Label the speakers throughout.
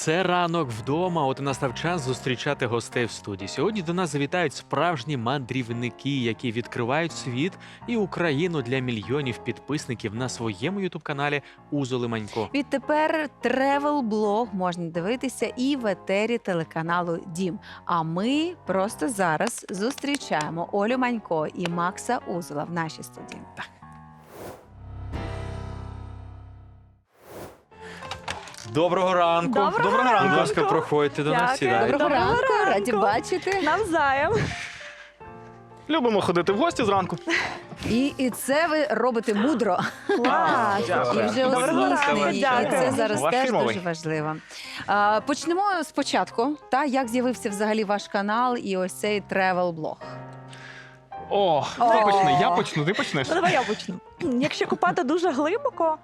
Speaker 1: Це ранок вдома. От і настав час зустрічати гостей в студії. Сьогодні до нас завітають справжні мандрівники, які відкривають світ і Україну для мільйонів підписників на своєму ютуб-каналі Узо Лиманько.
Speaker 2: Відтепер тревел-блог можна дивитися і в етері телеканалу Дім. А ми просто зараз зустрічаємо Олю Манько і Макса Узола в нашій студії.
Speaker 1: Доброго ранку.
Speaker 3: Доброго
Speaker 1: Будь
Speaker 3: ранку.
Speaker 1: ласка, проходьте до нас.
Speaker 3: Дякую.
Speaker 1: Сідайте.
Speaker 2: Доброго,
Speaker 3: Доброго
Speaker 2: ранку, раді бачити.
Speaker 3: Навзаєм.
Speaker 4: Любимо ходити в гості зранку.
Speaker 2: І, і це ви робите мудро.
Speaker 3: Клас.
Speaker 2: І вже
Speaker 3: Доброго ранку.
Speaker 2: І
Speaker 3: дякую.
Speaker 2: це зараз
Speaker 4: Ваш
Speaker 2: теж
Speaker 4: фірмовий.
Speaker 2: дуже важливо. А, почнемо спочатку. Та як з'явився взагалі ваш канал і ось цей тревел-блог?
Speaker 4: О, ти почни, я почну, ти почнеш.
Speaker 3: Ну, давай я почну. Якщо купати дуже глибоко,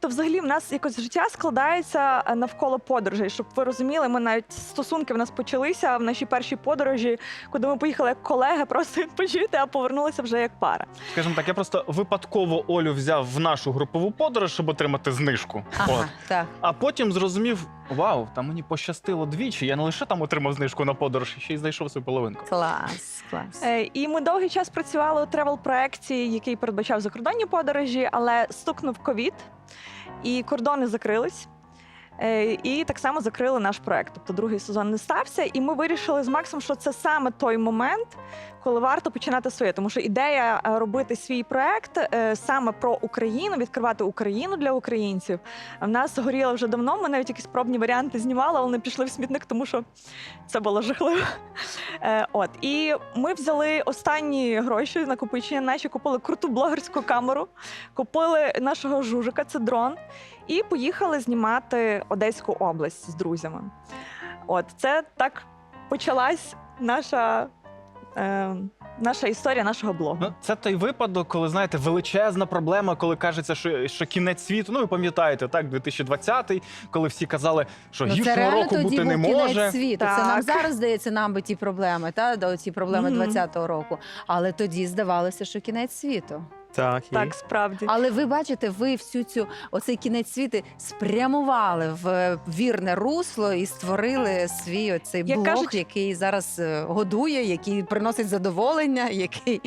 Speaker 3: то взагалі в нас якось життя складається е, навколо подорожей. Щоб ви розуміли, ми навіть стосунки в нас почалися в нашій першій подорожі, куди ми поїхали як колеги, просто відпочити, а повернулися вже як пара.
Speaker 4: Скажімо так, я просто випадково Олю взяв в нашу групову подорож, щоб отримати знижку. От.
Speaker 2: Так.
Speaker 4: А потім зрозумів: вау, там мені пощастило двічі. Я не лише там отримав знижку на подорож, ще й знайшов свою половинку.
Speaker 2: Клас, клас.
Speaker 3: Е, І ми довгий час працювали у тревел-проекті, який передбачав закордонні подорожі, але стукнув ковід, і кордони закрились. Е, І так само закрили наш проект. Тобто другий сезон не стався. І ми вирішили з Максом, що це саме той момент, коли варто починати своє. Тому що ідея е, робити свій проект е, саме про Україну, відкривати Україну для українців. В нас горіла вже давно. Ми навіть якісь пробні варіанти знімали, але не пішли в смітник, тому що це було жахливо. От і ми взяли останні гроші накопичення. Наші купили круту блогерську камеру, купили нашого жужика, це дрон, і поїхали знімати Одеську область з друзями. От це так почалась наша. Е, Наша історія нашого блогу.
Speaker 4: Ну, це той випадок, коли знаєте, величезна проблема, коли кажеться, що, що кінець світу. Ну, ви пам'ятаєте, так, 2020-й, коли всі казали, що
Speaker 2: Ну,
Speaker 4: гіршого року
Speaker 2: тоді
Speaker 4: бути не
Speaker 2: кінець
Speaker 4: може.
Speaker 2: світу. Це нам зараз здається, нам би ті проблеми, та до ці проблеми
Speaker 3: Мгм.
Speaker 2: 20-го року. Але тоді здавалося, що кінець світу.
Speaker 1: Так.
Speaker 3: Так, справді.
Speaker 2: Але ви бачите, ви всю цю оцей кінець світи спрямували в е, вірне русло і створили свій оцей
Speaker 3: Як
Speaker 2: блог,
Speaker 3: кажуть-
Speaker 2: який зараз е, годує, який приносить задоволення, який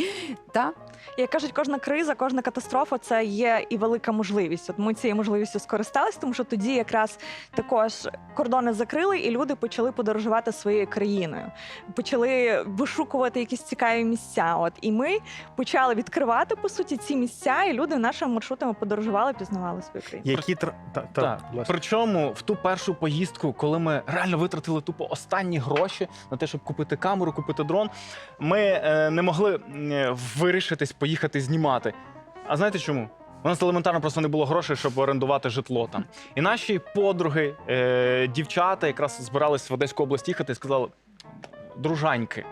Speaker 2: та
Speaker 3: Як кажуть, кожна криза, кожна катастрофа це є і велика можливість. От ми цією можливістю скористалися, тому що тоді якраз також кордони закрили, і люди почали подорожувати своєю країною, почали вишукувати якісь цікаві місця. От і ми почали відкривати по суті ці місця, і люди нашими маршрутами подорожували, пізнавали свою країну.
Speaker 1: Які тр... так, будь ласка.
Speaker 4: Причому в ту першу поїздку, коли ми реально витратили тупо останні гроші на те, щоб купити камеру, купити дрон, ми е, не могли вирішитись поїхати знімати. А знаєте чому? У нас елементарно просто не було грошей, щоб орендувати житло там. І наші подруги, е, дівчата, якраз збирались в Одеську область їхати і сказали: дружаньки,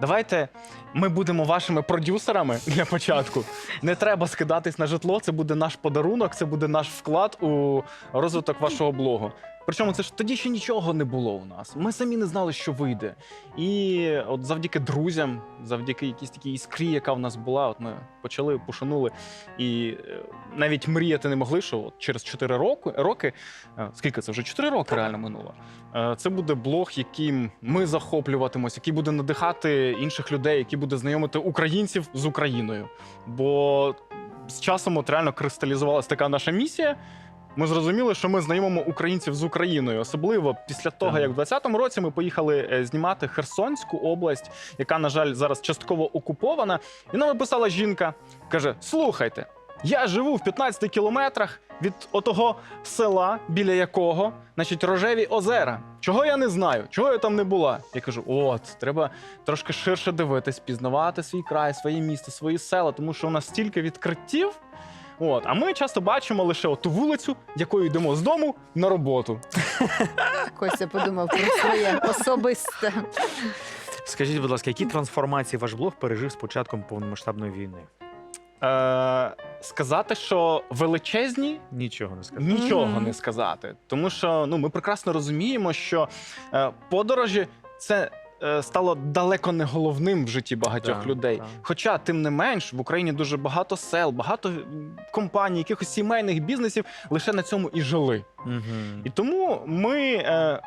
Speaker 4: давайте ми будемо вашими продюсерами для початку. Не треба скидатись на житло. Це буде наш подарунок, це буде наш вклад у розвиток вашого блогу. Причому це ж тоді ще нічого не було у нас. Ми самі не знали, що вийде. І от завдяки друзям, завдяки якійсь такій іскрі, яка в нас була, от ми почали, пошанули. І е, навіть мріяти не могли, що от через 4 роки, роки е, скільки це вже 4 роки реально минуло. е, Це буде блог, яким ми захоплюватимось, який буде надихати інших людей, який буде знайомити українців з Україною. Бо з часом от реально кристалізувалася така наша місія. Ми зрозуміли, що ми знайомимо українців з Україною, особливо після того, як в 2020 році ми поїхали е, знімати Херсонську область, яка, на жаль, зараз частково окупована. І нам написала жінка, каже: Слухайте, я живу в 15 кілометрах від отого села, біля якого, значить, рожеві озера. Чого я не знаю? Чого я там не була? Я кажу: от, треба трошки ширше дивитись, пізнавати свій край, своє місто, свої села, тому що у нас стільки відкриттів. От, а ми часто бачимо лише оту вулицю, якою йдемо з дому на роботу.
Speaker 2: Костя подумав про своє особисте.
Speaker 1: Скажіть, будь ласка, які трансформації ваш блог пережив з початком повномасштабної війни?
Speaker 4: Е, сказати, що величезні
Speaker 1: Нічого не скажу.
Speaker 4: нічого не сказати. Тому що ну, ми прекрасно розуміємо, що е, подорожі це стало далеко не головним в житті багатьох
Speaker 1: Так,
Speaker 4: людей.
Speaker 1: так.
Speaker 4: Хоча, тим не менш, в Україні дуже багато сел, багато компаній, якихось сімейних бізнесів лише на цьому і жили. І тому ми, е,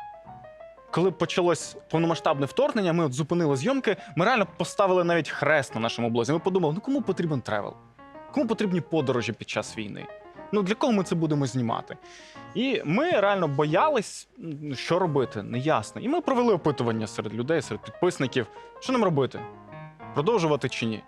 Speaker 4: коли почалось повномасштабне вторгнення, ми от зупинили зйомки, ми реально поставили навіть хрест на нашому блозі. Ми подумали, ну кому потрібен тревел? Кому потрібні подорожі під час війни? Ну для кого ми це будемо знімати? І ми реально боялись, що робити, неясно. І ми провели опитування серед людей, серед підписників, що нам робити? Продовжувати чи ні?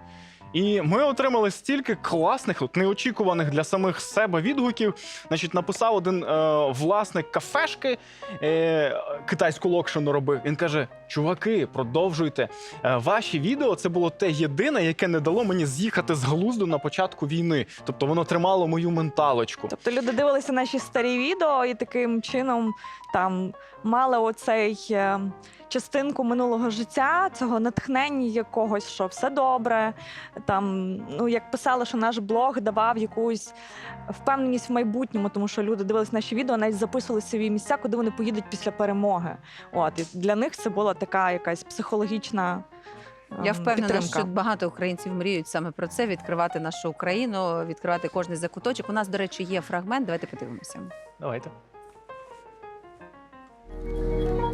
Speaker 4: І ми отримали стільки класних, от неочікуваних для самих себе відгуків. Значить, написав один е, власник кафешки, е, китайську локшину робив. Він каже: Чуваки, продовжуйте. Е, ваші відео це було те єдине, яке не дало мені з'їхати з глузду на початку війни. Тобто воно тримало мою менталочку.
Speaker 3: Тобто люди дивилися наші старі відео і таким чином там мали оцей е, частинку минулого життя, цього натхнення якогось, що все добре. Там, ну як писали, що наш блог давав якусь впевненість в майбутньому, тому що люди дивились наші відео, навіть записували собі місця, куди вони поїдуть після перемоги. От і для них це була така якась психологічна.
Speaker 2: Я
Speaker 3: ем,
Speaker 2: впевнена,
Speaker 3: підтримка.
Speaker 2: що багато українців мріють саме про це: відкривати нашу Україну, відкривати кожний закуточок. У нас, до речі, є фрагмент. Давайте подивимося.
Speaker 1: Давайте.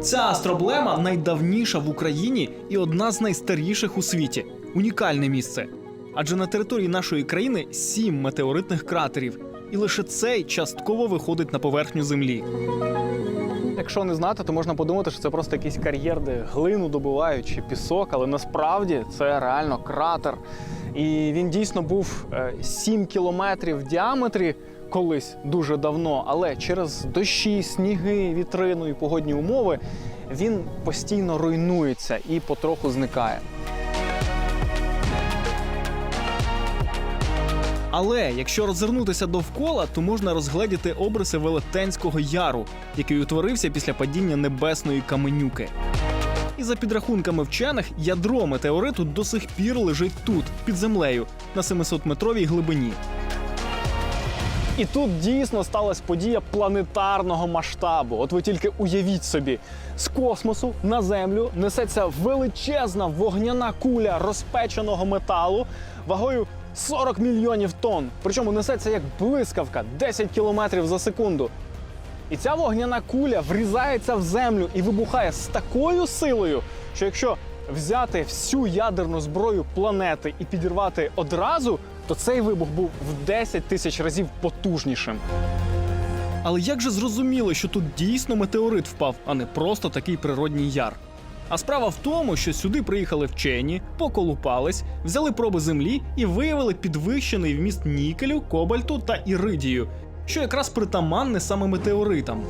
Speaker 5: Ця астроблема найдавніша в Україні і одна з найстаріших у світі. Унікальне місце. Адже на території нашої країни сім метеоритних кратерів, і лише цей частково виходить на поверхню землі.
Speaker 4: Якщо не знати, то можна подумати, що це просто якийсь кар'єр, де глину добувають чи пісок, але насправді це реально кратер. І він дійсно був е, 7 кілометрів в діаметрі колись дуже давно, але через дощі, сніги, вітрину і погодні умови він постійно руйнується і потроху зникає.
Speaker 5: Але якщо розвернутися довкола, то можна розгледіти обриси Велетенського яру, який утворився після падіння небесної каменюки. І за підрахунками вчених, ядро метеориту до сих пір лежить тут, під землею, на 700-метровій глибині.
Speaker 4: І тут дійсно сталася подія планетарного масштабу. От ви тільки уявіть собі, з космосу на землю несеться величезна вогняна куля розпеченого металу вагою 40 мільйонів тонн. Причому несеться як блискавка 10 кілометрів за секунду. І ця вогняна куля врізається в землю і вибухає з такою силою, що якщо взяти всю ядерну зброю планети і підірвати одразу, то цей вибух був в 10 тисяч разів потужнішим.
Speaker 5: Але як же зрозуміло, що тут дійсно метеорит впав, а не просто такий природній яр? А справа в тому, що сюди приїхали вчені, поколупались, взяли проби землі і виявили підвищений вміст нікелю, кобальту та іридію, що якраз притаманне саме метеоритам.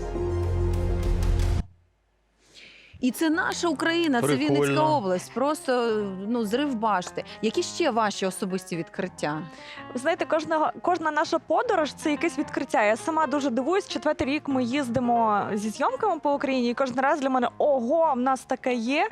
Speaker 2: І це наша Україна, це Вінницька область. Просто ну зрив башти. Які ще ваші особисті відкриття?
Speaker 3: Ви знаєте, кожного кожна наша подорож це якесь відкриття. Я сама дуже дивуюсь. Четвертий рік ми їздимо зі зйомками по Україні, і кожен раз для мене ого, в нас таке є.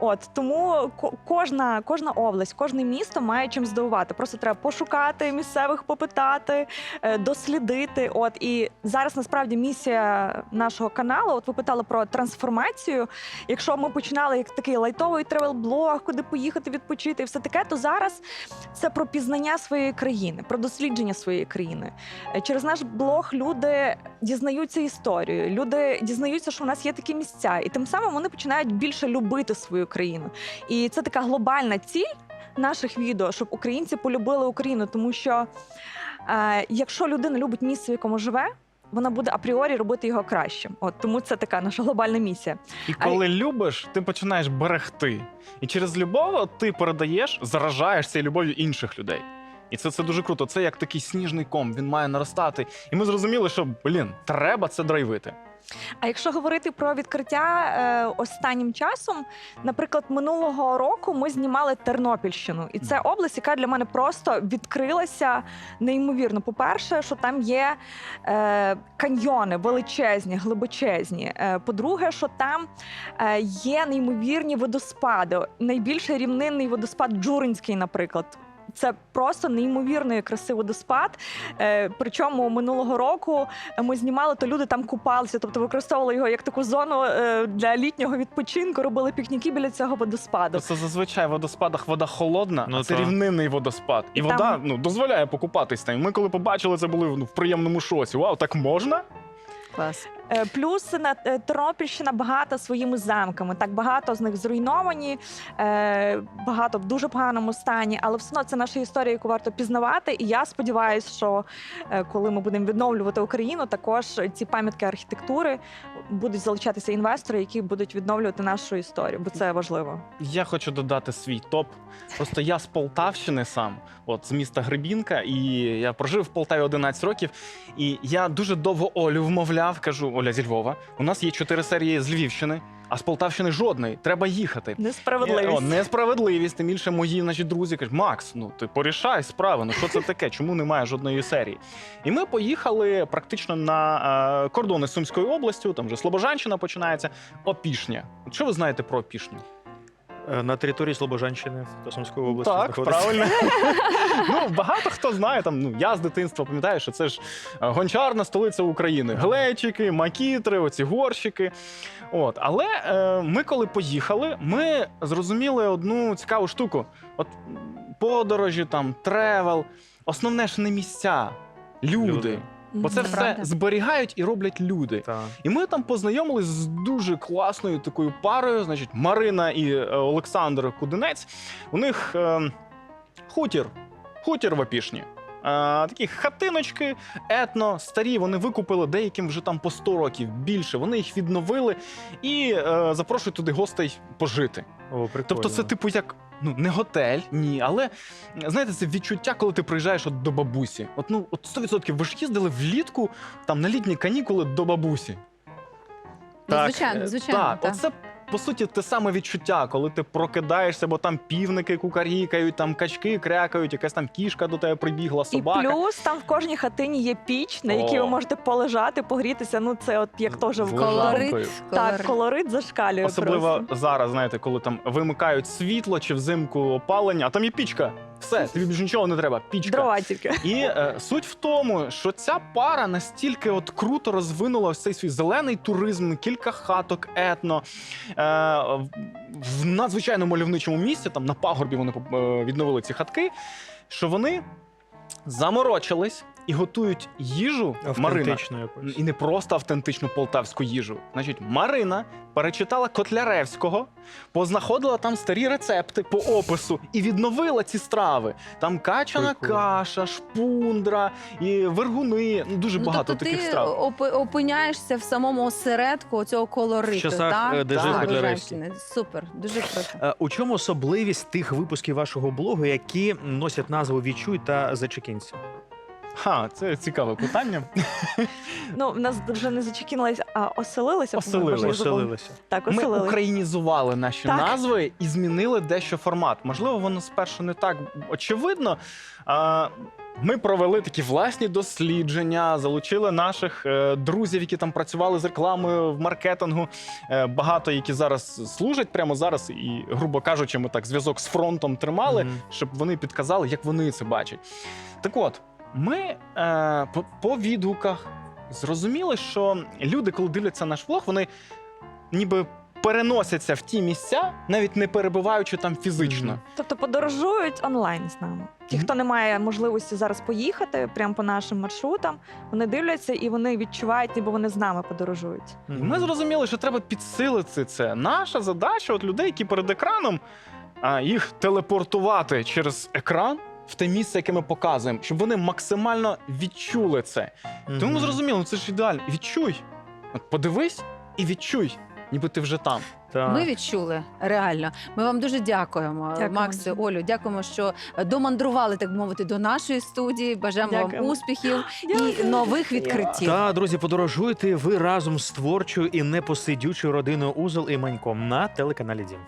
Speaker 3: От тому ко- кожна, кожна область, кожне місто має чим здивувати. Просто треба пошукати місцевих, попитати, е, дослідити. От і зараз насправді місія нашого каналу. От ви питали про трансформацію. Якщо ми починали як такий лайтовий тревел-блог, куди поїхати відпочити, і все таке, то зараз це про пізнання своєї країни, про дослідження своєї країни. Е, Через наш блог люди дізнаються історію, люди дізнаються, що в нас є такі місця, і тим самим вони починають більше любити свою країну. І це така глобальна ціль наших відео, щоб українці полюбили Україну, тому що е, якщо людина любить місце, в якому живе. Вона буде апріорі робити його кращим. От тому це така наша глобальна місія.
Speaker 4: І коли любиш, ти починаєш берегти. І через любов ти передаєш, заражаєш цією любов'ю інших людей. І це, це дуже круто. Це як такий сніжний ком, він має наростати. І ми зрозуміли, що блін, треба це драйвити.
Speaker 3: А якщо говорити про відкриття е, останнім часом, наприклад, минулого року ми знімали Тернопільщину, і це область, яка для мене просто відкрилася неймовірно. По-перше, що там є е, каньйони величезні, глибочезні. Е, по-друге, що там е, є неймовірні водоспади. Найбільший рівнинний водоспад Джуринський, наприклад. Це просто неймовірної краси водоспад. Е, причому минулого року ми знімали, то люди там купалися, тобто використовували його як таку зону е, для літнього відпочинку, робили пікніки біля цього водоспаду.
Speaker 4: Це зазвичай в водоспадах вода холодна,
Speaker 1: Ну,
Speaker 4: а це
Speaker 1: та.
Speaker 4: рівнинний водоспад. І
Speaker 3: І
Speaker 4: вода
Speaker 3: там-
Speaker 4: ну, дозволяє покупатись там. Ми коли побачили, це були ну, в приємному шоці. Вау, так можна?
Speaker 2: Клас.
Speaker 3: Е, Плюс на е, Тернопільщина багата своїми замками. Так багато з них зруйновані, е, багато в дуже поганому стані. Але все одно це наша історія, яку варто пізнавати. І я сподіваюся, що коли ми будемо відновлювати Україну, також ці пам'ятки архітектури будуть залучатися інвестори, які будуть відновлювати нашу історію, бо це важливо.
Speaker 4: Я хочу додати свій топ. Просто я з Полтавщини сам, от з міста Гребінка, і я прожив в Полтаві 11 років. І я дуже довго Олю вмовляв, кажу, Оля зі Львова. У нас є чотири серії з Львівщини, а з Полтавщини жодної. Треба їхати.
Speaker 3: Несправедливість.
Speaker 4: О, несправедливість. Тим більше мої наші друзі кажуть, Макс, ну ти порішай справи. Ну що це таке? Чому немає жодної серії? І ми поїхали практично на е, кордони з Сумською областю, там вже Слобожанщина починається. Опішня. Що ви знаєте про Опішню?
Speaker 6: Е, На території Слобожанщини та Сумської області
Speaker 4: Так,
Speaker 6: знаходиться.
Speaker 4: правильно. ну, багато хто знає, там, ну, я з дитинства пам'ятаю, що це ж е, гончарна столиця України. Глечики, макітри, оці горщики. От. Але е, ми, коли поїхали, ми зрозуміли одну цікаву штуку: От подорожі, там, тревел. Основне ж не місця, люди.
Speaker 6: Люди.
Speaker 4: Бо це все
Speaker 2: правда.
Speaker 4: зберігають і роблять люди.
Speaker 6: Та.
Speaker 4: І ми там познайомились з дуже класною такою парою. Значить, Марина і е, Олександр Кудинець. У них е, хутір, хутір в Опішні. Е, такі хатиночки, етно, старі. Вони викупили деяким вже там по 100 років більше. Вони їх відновили і е, запрошують туди гостей пожити.
Speaker 6: О, прикольно.
Speaker 4: Тобто, це типу як ну не готель, ні, але знаєте, це відчуття, коли ти приїжджаєш от до бабусі. От ну от 100% ви ж їздили влітку там на літні канікули до бабусі.
Speaker 2: Ну,
Speaker 4: Так,
Speaker 2: звичайно,
Speaker 4: е,
Speaker 2: звичайно.
Speaker 4: Так,
Speaker 2: так.
Speaker 4: оце по суті те саме відчуття, коли ти прокидаєшся, бо там півники кукарікають, там качки крякають, якась там кішка до тебе прибігла, собака.
Speaker 3: І плюс там в кожній хатині є піч, на якій
Speaker 4: О.
Speaker 3: ви можете полежати, погрітися. Ну це от як теж в
Speaker 4: Лежанкою.
Speaker 2: Колорит,
Speaker 3: так,
Speaker 2: колорит.
Speaker 3: колорит зашкалює.
Speaker 4: Особливо
Speaker 3: просто.
Speaker 4: зараз, знаєте, коли там вимикають світло чи взимку опалення, а там є пічка. Все, тобі більше нічого не треба. Пічка.
Speaker 3: дрова тільки.
Speaker 4: І е, суть в тому, що ця пара настільки от круто розвинула цей свій зелений туризм, кілька хаток, етно е, в- в надзвичайно мальовничому місці, там на пагорбі вони е, відновили ці хатки, що вони заморочились і готують їжу Марина.
Speaker 6: Автентично.
Speaker 4: І не просто автентичну полтавську їжу. Значить, Марина перечитала Котляревського, познаходила там старі рецепти по опису і відновила ці страви. Там качана
Speaker 6: Прикольно.
Speaker 4: каша, шпундра і вергуни. Ну, дуже
Speaker 2: Ну,
Speaker 4: багато
Speaker 2: тобто
Speaker 4: таких
Speaker 2: ти
Speaker 4: страв.
Speaker 2: опи- опиняєшся в самому осередку цього колориту.
Speaker 6: В часах,
Speaker 2: так?
Speaker 6: е, де
Speaker 4: жив
Speaker 2: Так,
Speaker 6: Котляревський.
Speaker 2: Супер, дуже круто.
Speaker 6: Е, У чому особливість тих випусків вашого блогу, які носять назву Відчуй та Зачекінці?
Speaker 4: Ха, це цікаве питання.
Speaker 3: Ну, в нас вже не зачекінулися, а оселилися. по-моєму, я забула.
Speaker 6: Оселилися.
Speaker 3: Так,
Speaker 4: Ми
Speaker 3: оселилися.
Speaker 4: українізували наші
Speaker 3: Так.
Speaker 4: назви і змінили дещо формат. Можливо, воно спершу не так очевидно. А, Ми провели такі власні дослідження, залучили наших е, друзів, які там працювали з рекламою в маркетингу. Е, багато які зараз служать прямо зараз, і, грубо кажучи, ми так зв'язок з фронтом тримали,
Speaker 6: Мгм.
Speaker 4: щоб вони підказали, як вони це бачать. Так от, ми е, по, по відгуках зрозуміли, що люди, коли дивляться наш влог, вони ніби переносяться в ті місця, навіть не перебуваючи там фізично.
Speaker 3: Тобто подорожують онлайн з нами. Ті, хто не має можливості зараз поїхати прямо по нашим маршрутам, вони дивляться і вони відчувають, ніби вони з нами подорожують.
Speaker 4: І ми зрозуміли, що треба підсилити це. Наша задача от людей, які перед екраном, а, їх телепортувати через екран. В те місце, яке ми показуємо, щоб вони максимально відчули це. Тому ми
Speaker 6: Мгм.
Speaker 4: зрозуміли, ну це ж ідеально. Відчуй. От подивись і відчуй, ніби ти вже там.
Speaker 6: Так.
Speaker 2: Ми відчули реально. Ми вам дуже дякуємо,
Speaker 3: Дякуємо
Speaker 2: Максе. Олю. Дякуємо, що домандрували, так мовити, до нашої студії. Бажаємо вам
Speaker 3: Дякуємо.
Speaker 2: успіхів і нових відкриттів.
Speaker 6: Та, друзі, подорожуйте ви разом з творчою і непосидючою родиною Узел і Маньком на телеканалі Дім.